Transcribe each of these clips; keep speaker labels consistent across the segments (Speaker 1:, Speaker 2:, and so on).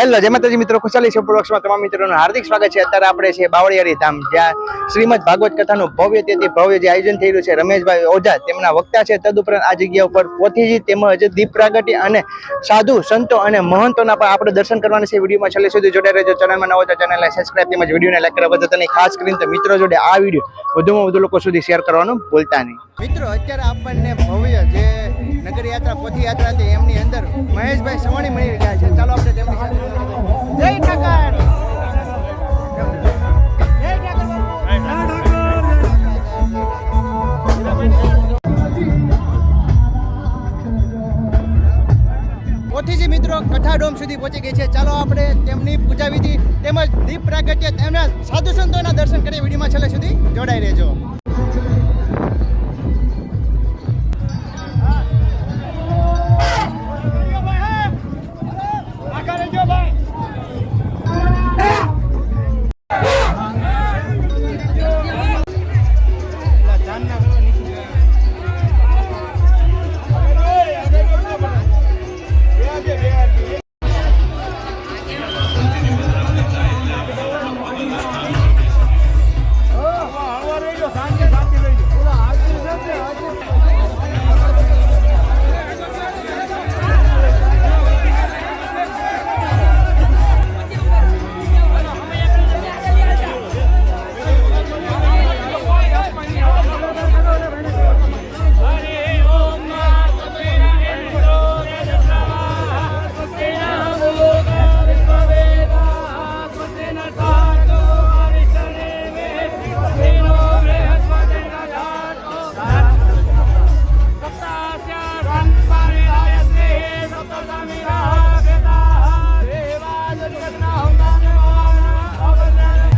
Speaker 1: Hello, જય માતાજી મિત્રો, ખુશાલી છે પ્રોડક્ટમાં તમામ મિત્રોનું હાર્દિક સ્વાગત છે. અત્યારે આપણે છે બાવળિયારી ધામ, જ્યાં શ્રીમદ ભાગવત કથાનું ભવ્ય તેથી ભવ્ય જે આયોજન થઈ રહ્યું છે, રમેશભાઈ ઓઝા તેમના વક્તા છે. તદુપરાંત આ જગ્યા ઉપર પોથીજી તેમજ દીપ પ્રાગટ્ય અને સાધુ સંતો અને મહંતોના પણ આપણે દર્શન કરવાના છે. વિડીયોમાં છેલ્લે સુધી જોડાઈ રહેજો. ચેનલમાં નવો તો ચેનલને સબસ્ક્રાઇબ તેમજ વિડીયોને લાઈક કરવા બદલ ખાસ કરીને મિત્રો જોડે આ વીડિયો વધુમાં વધુ લોકો સુધી શેર કરવાનું ભૂલતા નહીં. મિત્રો, અત્યારે આપણને ભવ્ય જે નગર યાત્રા પોથી યાત્રા છે એમની અંદર મહેશભાઈ સવાણી મળી રહ્યા છે. ચાલો આપણે તેમની જય ઠાકર! પોથીજી મિત્રો કથાડોમ સુધી પહોંચી ગઈ છે. ચાલો આપણે તેમની પૂજા વિધિ તેમજ દીપ પ્રાગટ્ય તેમના સાધુ સંતોના દર્શન કરી વિડીયોમાં છેલ્લે સુધી જોડાઈ રહેજો.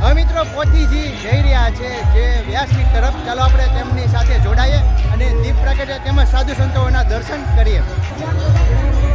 Speaker 1: હવે મિત્રો પોથીજી જઈ રહ્યા છે, જે વ્યાસની તરફ. ચાલો આપણે તેમની સાથે જોડાઈએ અને દીપ પ્રગટે તેમજ સાધુ સંતોના દર્શન કરીએ.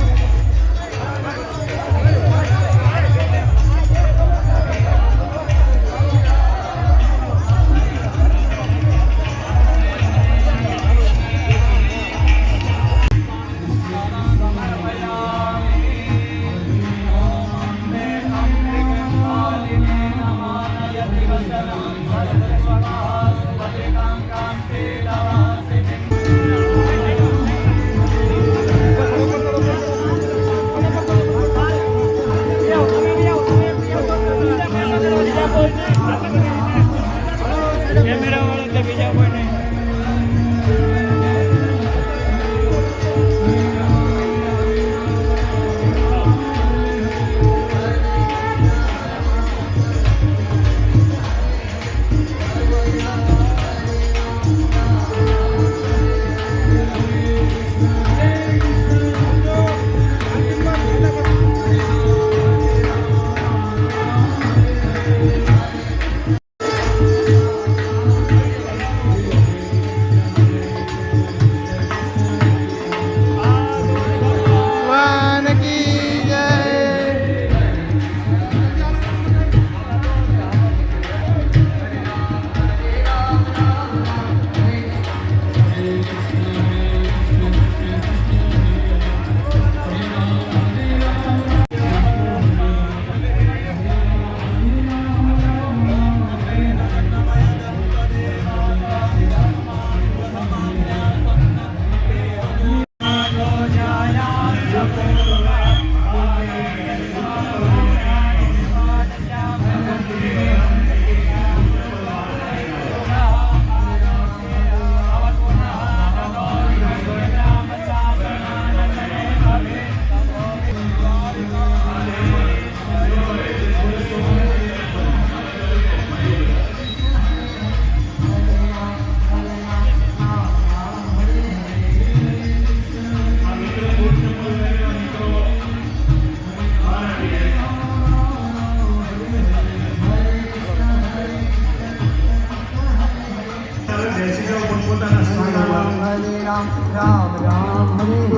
Speaker 2: અહીંયા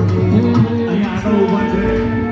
Speaker 2: આગળ ઊભા છે અમારા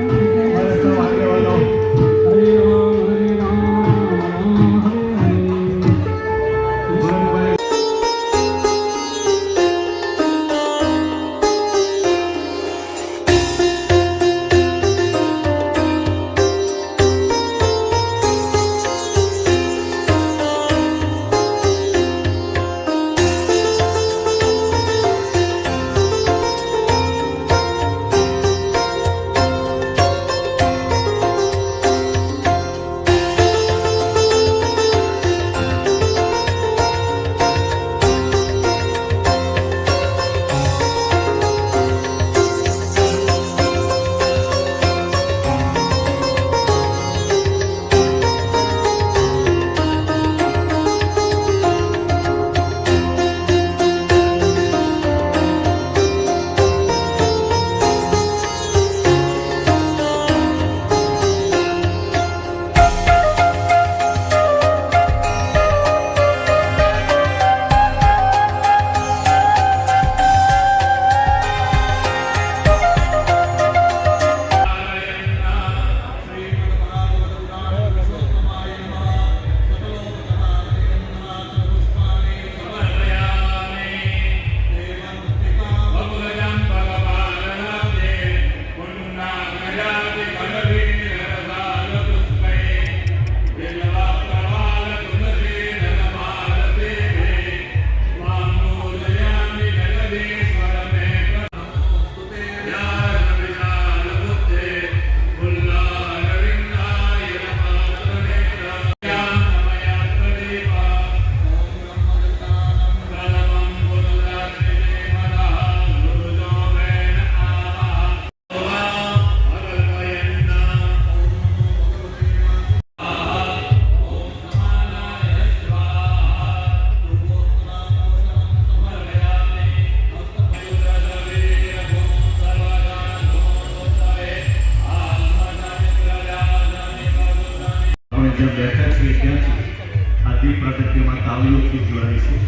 Speaker 2: તાળીઓથી જોડાઈશું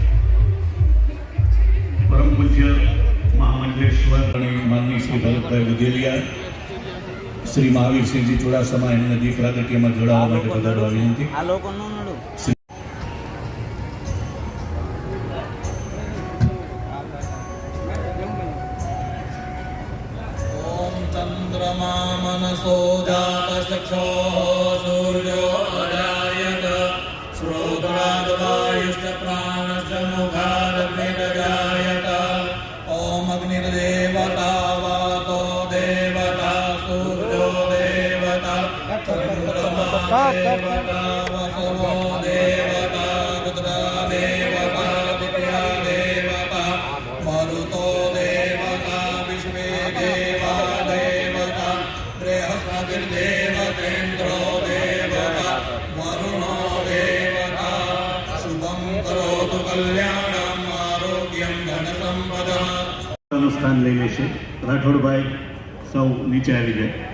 Speaker 2: પરમ પૂજ્ય મહામંડલેશ્વર અને માનની શ્રી ભરતભાઈ વધેલિયા શ્રી મહાવીરસિંહજી ચુડાસમા એમને દીપ પ્રાગટ્યમાં જોડાવા માટે પધારવા વિનંતી
Speaker 3: આ લોકો નો નડું
Speaker 4: ॐ चन्द्रमा मनसो जातचक्षोः
Speaker 2: સ્થાન લઈ લેશે રાઠોડભાઈ સૌ નીચે આવી જાય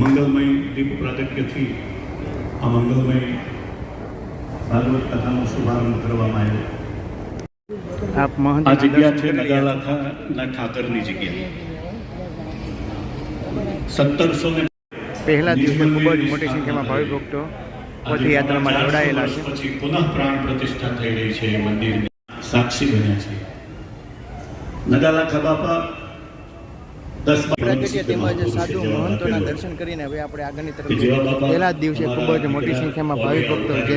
Speaker 2: મંગલમય દીપ પ્રાગટ્યથી આ મંગલમય ભાગવત કથાનો શુભારંભ કરવામાં આવ્યો. આ જગ્યા છે નગાલાખાના ઠાકરની જગ્યા. સત્તરસો ને
Speaker 1: પહેલા દિવસે ખૂબ જ મોટી સંખ્યામાં ભાવિ ભક્તો પદયાત્રામાં જોડાયેલા છે.
Speaker 2: પછી પુનઃ પ્રાણ પ્રતિષ્ઠા થઈ રહી છે એ મંદિરની સાક્ષી બન્યા છે. નગાલાખા બાપા
Speaker 1: તેમજ સાધુ મહંતોના દર્શન કરીને હવે આપણે આગળની તરફ
Speaker 2: કે જેવા બાપા
Speaker 1: પહેલા જ દિવસે ખૂબ જ મોટી સંખ્યામાં ભાવિ ભક્તો જે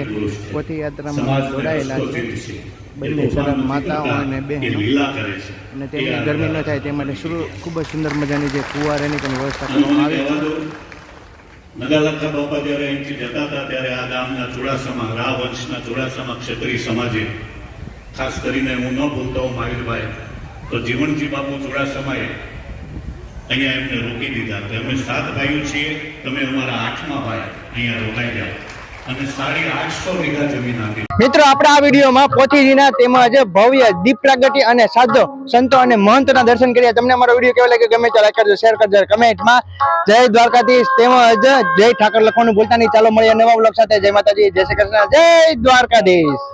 Speaker 1: પદયાત્રામાં જોડાયેલા છે. બંને
Speaker 2: એ
Speaker 1: માતાઓ અને બહેનો.
Speaker 2: લીલા કરે છે.
Speaker 1: અને તેમને ગરમી ન થાય તે માટે શરૂ ખૂબ જ સુંદર મજાની જે ફુવારાની પણ વ્યવસ્થા કરવામાં આવી છે.
Speaker 2: નગાલખા બાપા જ્યારે અહીંથી જતા હતા ત્યારે આ ગામના ચુડાસમા રાવ વંશના ચુડાસમા ક્ષત્રિય સમાજે ખાસ કરીને હું ન ભૂલતો હોઉં મહાવીરભાઈ તો જીવનજી બાપુ ચુડાસમાએ અહીંયા એમને રોકી દીધા. કે અમે સાત ભાઈઓ છીએ, તમે અમારા આઠમા ભાઈ અહીંયા રોકાઈ આપી.
Speaker 1: મિત્રો, આપણે આ વિડીયોમાં પોથીજીના તેમજ ભવ્ય દીપ પ્રગતિ અને સાધો સંતો અને મહંતોના દર્શન કર્યા. તમને અમારો વીડિયો કેવો લાગ્યો ગમે તો લાઈક કરજો, શેર કરજો કમેન્ટમાં જય દ્વારકાધીશ તેમજ જય ઠાકર લખવાનું ભૂલતા નહીં. ચાલો મળીએ નવા બ્લોગ સાથે. જય માતાજી, જય શ્રી કૃષ્ણ, જય દ્વારકાધીશ.